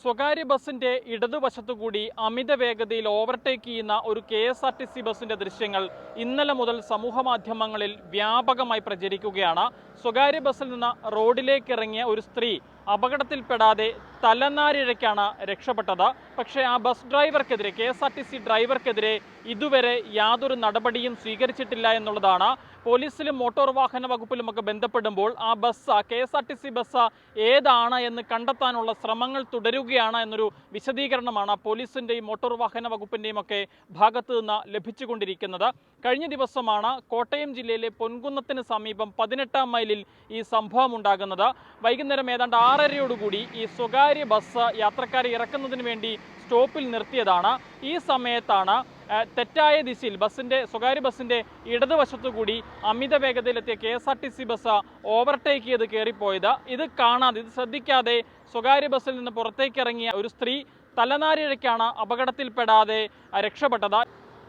സ്വകാര്യ ബസിന്റെ ഇടതുവശത്തുകൂടി അമിത വേഗതയിൽ ഓവർടേക്ക് ചെയ്യുന്ന ഒരു K S R T C ബസിന്റെ ദൃശ്യങ്ങൾ ഇന്നലെ മുതൽ സമൂഹ മാധ്യമങ്ങളിൽ വ്യാപകമായി പ്രചരിക്കുകയാണ്. സ്വകാര്യ ബസ്സിൽ നിന്ന് റോഡിലേക്ക് ഇറങ്ങിയ ഒരു സ്ത്രീ അപകടത്തിൽപ്പെടാതെ തലനാരിഴയ്ക്കാണ് രക്ഷപ്പെട്ടത്. പക്ഷേ ആ bus ഡ്രൈവർക്കെതിരെ K S R T C ഡ്രൈവർക്കെതിരെ ഇതുവരെ യാതൊരു നടപടിയും സ്വീകരിച്ചിട്ടില്ല എന്നുള്ളതാണ്. പോലീസിലും മോട്ടോർ വാഹന വകുപ്പിലുമൊക്കെ ബന്ധപ്പെടുമ്പോൾ ആ bus K S R T C bus ഏതാണ് എന്ന് കണ്ടെത്താനുള്ള ശ്രമങ്ങൾ തുടരുകയാണ് എന്നൊരു വിശദീകരണമാണ് പോലീസിന്റെയും മോട്ടോർ വാഹന വകുപ്പിന്റെയും ഒക്കെ ഭാഗത്തു നിന്ന് ലഭിച്ചുകൊണ്ടിരിക്കുന്നത്. കഴിഞ്ഞ ദിവസമാണ് കോട്ടയം ജില്ലയിലെ പൊൻകുന്നത്തിന് സമീപം പതിനെട്ടാം മൈലിൽ ഈ സംഭവം ഉണ്ടാകുന്നത്. വൈകുന്നേരം ഏതാണ്ട് ആറരയോടുകൂടി ഈ സ്വകാര്യ ബസ് യാത്രക്കാരെ ഇറക്കുന്നതിന് വേണ്ടി സ്റ്റോപ്പിൽ നിർത്തിയതാണ്. ഈ സമയത്താണ് തെറ്റായ ദിശയിൽ ബസ്സിന്റെ സ്വകാര്യ ബസ്സിന്റെ ഇടതുവശത്തുകൂടി അമിത വേഗതയിലെത്തിയ K S R T C bus overtake ചെയ്ത് കയറിപ്പോയത്. ഇത് കാണാതെ ഇത് ശ്രദ്ധിക്കാതെ സ്വകാര്യ ബസ്സിൽ നിന്ന് പുറത്തേക്കിറങ്ങിയ ഒരു സ്ത്രീ തലനാരിഴയ്ക്കാണ് അപകടത്തിൽപ്പെടാതെ രക്ഷപ്പെട്ടത്.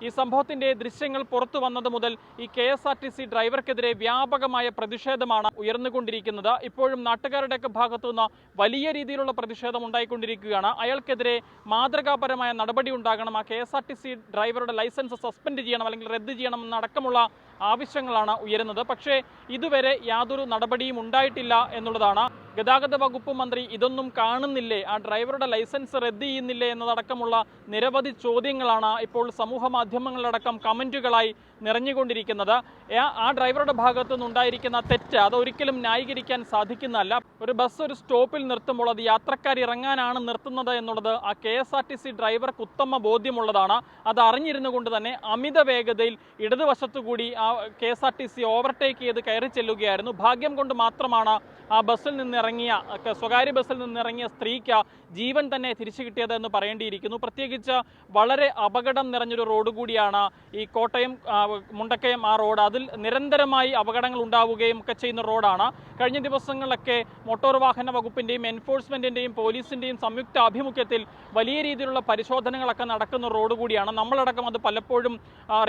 ഈ സംഭവത്തിന്റെ ദൃശ്യങ്ങൾ പുറത്തു വന്നത് മുതൽ ഈ K S R T C ഡ്രൈവർക്കെതിരെ വ്യാപകമായ പ്രതിഷേധമാണ് ഉയർന്നുകൊണ്ടിരിക്കുന്നത്. ഇപ്പോഴും നാട്ടുകാരുടെയൊക്കെ ഭാഗത്തു നിന്ന് വലിയ രീതിയിലുള്ള പ്രതിഷേധം ഉണ്ടായിക്കൊണ്ടിരിക്കുകയാണ്. അയാൾക്കെതിരെ മാതൃകാപരമായ നടപടി ഉണ്ടാകണം. ആ K S R T C ഡ്രൈവറുടെ ലൈസൻസ് സസ്പെൻഡ് ചെയ്യണം അല്ലെങ്കിൽ റദ്ദ് ചെയ്യണം എന്നടക്കമുള്ള ആവശ്യങ്ങളാണ് ഉയരുന്നത്. പക്ഷേ ഇതുവരെ യാതൊരു നടപടിയും ഉണ്ടായിട്ടില്ല എന്നുള്ളതാണ് ഗതാഗത വകുപ്പ് മന്ത്രി ഇതൊന്നും കാണുന്നില്ലേ? ആ ഡ്രൈവറുടെ ലൈസൻസ് റദ്ദ് ചെയ്യുന്നില്ലേ എന്നതടക്കമുള്ള നിരവധി ചോദ്യങ്ങളാണ് ഇപ്പോൾ സമൂഹ മാധ്യമങ്ങളിലടക്കം കമന്റുകളായി നിറഞ്ഞുകൊണ്ടിരിക്കുന്നത്. ആ- ഡ്രൈവറുടെ ഭാഗത്തു നിന്നുണ്ടായിരിക്കുന്ന തെറ്റ് അതൊരിക്കലും ന്യായീകരിക്കാൻ സാധിക്കുന്നതല്ല. ഒരു ബസ് ഒരു സ്റ്റോപ്പിൽ നിർത്തുമ്പോൾ അത് യാത്രക്കാർ ഇറങ്ങാനാണ് നിർത്തുന്നത് എന്നുള്ളത് ആ K S R T C ഡ്രൈവർക്ക് ഉത്തമ ബോധ്യമുള്ളതാണ്. അത് അറിഞ്ഞിരുന്നു കൊണ്ട് തന്നെ അമിത വേഗതയിൽ ഇടതുവശത്തുകൂടി ആ K S R T C overtake ചെയ്ത് കയറി ചെല്ലുകയായിരുന്നു. ഭാഗ്യം കൊണ്ട് മാത്രമാണ് ആ ബസ്സിൽ നിന്നിറങ്ങിയ സ്വകാര്യ ബസ്സിൽ നിന്നിറങ്ങിയ സ്ത്രീക്ക് ജീവൻ തന്നെ തിരിച്ചു കിട്ടിയത് എന്ന് പറയേണ്ടിയിരിക്കുന്നു. പ്രത്യേകിച്ച് വളരെ അപകടം നിറഞ്ഞൊരു റോഡ് കൂടിയാണ് ഈ കോട്ടയം മുണ്ടക്കയം ആ റോഡ് അതിൽ നിരന്തരമായി അപകടങ്ങൾ ഉണ്ടാവുകയും ഒക്കെ ചെയ്യുന്ന റോഡാണ് കഴിഞ്ഞ ദിവസങ്ങളിലൊക്കെ മോട്ടോർ വാഹന വകുപ്പിന്റെയും എൻഫോഴ്സ്മെന്റിന്റെയും പോലീസിന്റെയും സംയുക്ത ആഭിമുഖ്യത്തിൽ വലിയ രീതിയിലുള്ള പരിശോധനകളൊക്കെ നടക്കുന്ന റോഡ് കൂടിയാണ്. നമ്മളടക്കം അത് പലപ്പോഴും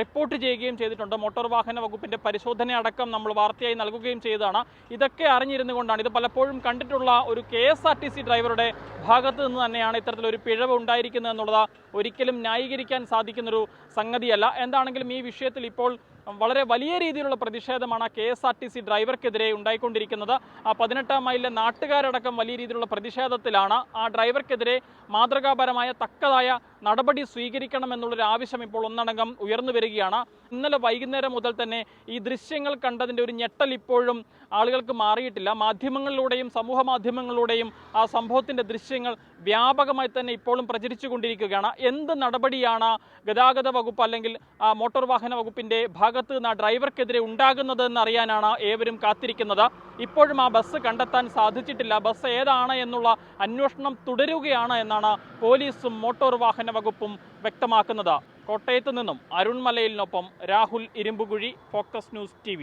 റിപ്പോർട്ട് ചെയ്യുകയും ചെയ്തിട്ടുണ്ട്. മോട്ടോർ വാഹന വകുപ്പിന്റെ പരിശോധന അടക്കം നമ്മൾ വാർത്തയായി നൽകുകയും ചെയ്തതാണ്. ഇതൊക്കെ അറിഞ്ഞിരുന്നു കൊണ്ടാണ് ഇത് പലപ്പോഴും കണ്ടിട്ടുള്ള ഒരു K S R T C ഡ്രൈവറുടെ ഭാഗത്ത് നിന്ന് തന്നെയാണ് ഇത്തരത്തിലൊരു പിഴവ് ഉണ്ടായിരിക്കുന്നത് എന്നുള്ളത് ഒരിക്കലും ന്യായീകരിക്കാൻ സാധിക്കുന്നൊരു സംഗതിയല്ല. എന്താണെങ്കിലും ഈ വിഷയത്തിൽ ഇപ്പോൾ വളരെ വലിയ രീതിയിലുള്ള പ്രതിഷേധമാണ് K S R T C ഡ്രൈവർക്കെതിരെ ഉണ്ടായിക്കൊണ്ടിരിക്കുന്നത്. ആ പതിനെട്ടാം മൈലിലെ നാട്ടുകാരടക്കം വലിയ രീതിയിലുള്ള പ്രതിഷേധത്തിലാണ് ആ ഡ്രൈവർക്കെതിരെ മാതൃകാപരമായ തക്കതായ നടപടി സ്വീകരിക്കണമെന്നുള്ളൊരു ആവശ്യം ഇപ്പോൾ ഒന്നടങ്കം ഉയർന്നു വരികയാണ്. ഇന്നലെ വൈകുന്നേരം മുതൽ തന്നെ ഈ ദൃശ്യങ്ങൾ കണ്ടതിന്റെ ഒരു ഞെട്ടൽ ഇപ്പോഴും ആളുകൾക്ക് മാറിയിട്ടില്ല. മാധ്യമങ്ങളിലൂടെയും സമൂഹ മാധ്യമങ്ങളിലൂടെയും ആ സംഭവത്തിന്റെ ദൃശ്യങ്ങൾ വ്യാപകമായി തന്നെ ഇപ്പോഴും പ്രചരിച്ചു കൊണ്ടിരിക്കുകയാണ് എന്ത് നടപടിയാണ് ഗതാഗത വകുപ്പ് അല്ലെങ്കിൽ ആ മോട്ടോർ വാഹന വകുപ്പിന്റെ ഭാഗത്ത് നിന്ന് ആ ഡ്രൈവർക്കെതിരെ ഉണ്ടാകുന്നത് എന്നറിയാനാണ് ഏവരും കാത്തിരിക്കുന്നത്. ഇപ്പോഴും ആ ബസ് കണ്ടെത്താൻ സാധിച്ചിട്ടില്ല. ബസ് ഏതാണ് എന്നുള്ള അന്വേഷണം തുടരുകയാണ് എന്നാണ് പോലീസും മോട്ടോർ വാഹന വകുപ്പും വ്യക്തമാക്കുന്നത്. കോട്ടയത്ത് നിന്നും അരുൺമലയിലിനൊപ്പം Rahul Irumpukuzhi focus news T